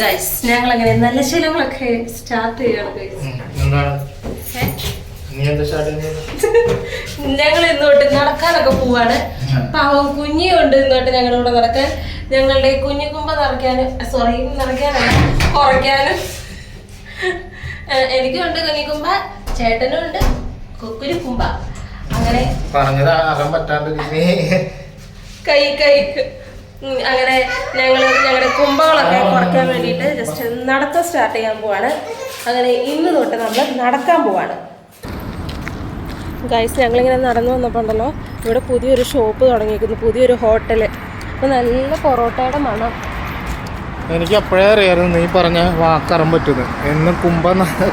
Guys ഞങ്ങൾ അങ്ങനെ നല്ല ശീലങ്ങളൊക്കെ സ്റ്റാർട്ട് ചെയ്യണം ഞങ്ങൾ ഇന്നോട്ട് നടക്കാനൊക്കെ പോവാണ്. പാവം കുഞ്ഞുണ്ട് ഇന്നോട്ട് കൂടെ നടക്കാൻ. ഞങ്ങളുടെ കുഞ്ഞു കുമ്പ നിറയ്ക്കാനും സോറി നിറയ്ക്കാനല്ല കുറയ്ക്കാനും. എനിക്കും ഉണ്ട് കുഞ്ഞിക്കുമ്പ ചേട്ടനും ഉണ്ട് കൊക്കുരു കുമ്പ. അങ്ങനെ പറഞ്ഞതാ പറ്റാണ്ട് കൈ കൈ. അങ്ങനെ ഞങ്ങൾ കുമ്പകളൊക്കെ കുറയ്ക്കാൻ വേണ്ടിയിട്ട് ജസ്റ്റ് നടത്തം സ്റ്റാർട്ട് ചെയ്യാൻ പോവാണ്. അങ്ങനെ ഇന്ന് തൊട്ട് നമ്മൾ നടക്കാൻ പോവാണ്. ഗൈസ് ഞങ്ങളിങ്ങനെ നടന്നു വന്നപ്പോൾ ഉണ്ടല്ലോ ഇവിടെ പുതിയൊരു ഷോപ്പ് തുടങ്ങിയിരിക്കുന്നു പുതിയൊരു ഹോട്ടൽ അപ്പോൾ നല്ല പൊറോട്ടയുടെ മണം. എനിക്ക് അപ്പോഴേ അറിയായിരുന്നു നീ പറഞ്ഞ വാക്കറം പറ്റുന്നത് എന്ന് കുമ്പ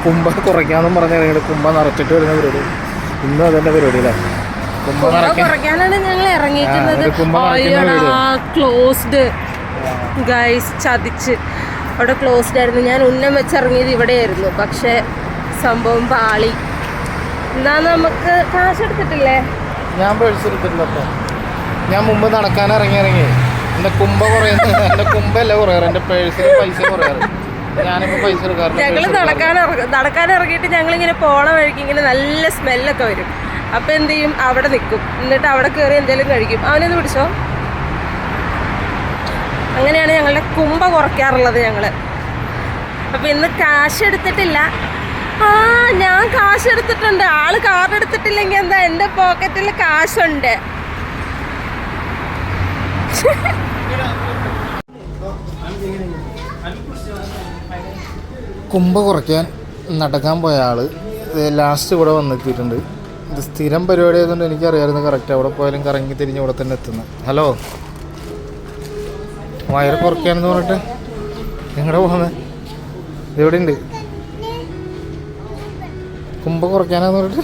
കുമ്പ കുറയ്ക്കാന്നും പറഞ്ഞ കുമ്പ നിറച്ചിട്ട് വരുന്ന പരിപാടി. ഇന്നും അതെന്റെ പരിപാടി അല്ലേ കുമ്പ കുറയ്ക്കാനാണ് ഞങ്ങൾ ഇറങ്ങിയിരിക്കുന്നത്. നിറയ്ക്കുന്ന ക്ലോസ്ഡ് ഗൈസ് ചതിച്ച്. അവിടെ ക്ലോസ്ഡ് ആയിരുന്നു. ഞാൻ ഉന്നം വെച്ചിറങ്ങിയത് ഇവിടെയായിരുന്നു. പക്ഷേ സംഭവം പാളി. എന്നാ നമുക്ക് കാശ് എടുത്തിട്ടില്ലേ? ഞാൻ പേഴ്സ് എടുത്തിട്ടില്ല അപ്പം ഞാൻ മുമ്പ് നടക്കാൻ ഇറങ്ങി ഇറങ്ങി. എന്റെ കുമ്പ കുറയുന്നു എന്റെ കുമ്പല്ല കുറയാറ്. എന്റെ പേഴ്സിൽ പൈസ കുറയാറ്. ഞാനിപ്പോ പൈസ എടുക്കാറില്ല. ഞങ്ങൾ purse എടുക്കാറില്ല. നടക്കാൻ നടക്കാൻ ഇറങ്ങിയിട്ട് ഞങ്ങൾ ഇങ്ങനെ പോണ വഴിക്ക് ഇങ്ങനെ നല്ല സ്മെല്ലൊക്കെ വരും. അപ്പൊ എന്ത് ചെയ്യും? അവിടെ നിൽക്കും. എന്നിട്ട് അവിടെ കയറി എന്തെങ്കിലും കഴിക്കും. അവനെന്ന് പിടിച്ചോ? അങ്ങനെയാണ് ഞങ്ങളുടെ കുമ്പ കുറയ്ക്കാറുള്ളത് ഞങ്ങൾ അപ്പം ഇന്ന് കാശ് എടുത്തിട്ടില്ല. ആ ഞാൻ കാശ് എടുത്തിട്ടുണ്ട്. ആൾ കാർഡ് എടുത്തിട്ടില്ലെങ്കിൽ എന്താ എന്റെ പോക്കറ്റിൽ കാശുണ്ട്. കുമ്പ കുറയ്ക്കാൻ നടക്കാൻ പോയ ആൾ ലാസ്റ്റ് ഇവിടെ വന്നെത്തിയിട്ടുണ്ട്. ഇത് സ്ഥിരം പരിപാടി ആയതുകൊണ്ട് എനിക്കറിയാമായിരുന്നു കറക്റ്റ് അവിടെ പോയാലും കറങ്ങി തിരിഞ്ഞ് ഇവിടെ തന്നെ എത്തുന്നത് ഹലോ വയറ് കുറയ്ക്കാനെന്ന് പറഞ്ഞിട്ട് എങ്ങടെ പോകുന്നത് എവിടെ ഉണ്ട് കുമ്പ കുറയ്ക്കാനാന്ന് പറഞ്ഞിട്ട്?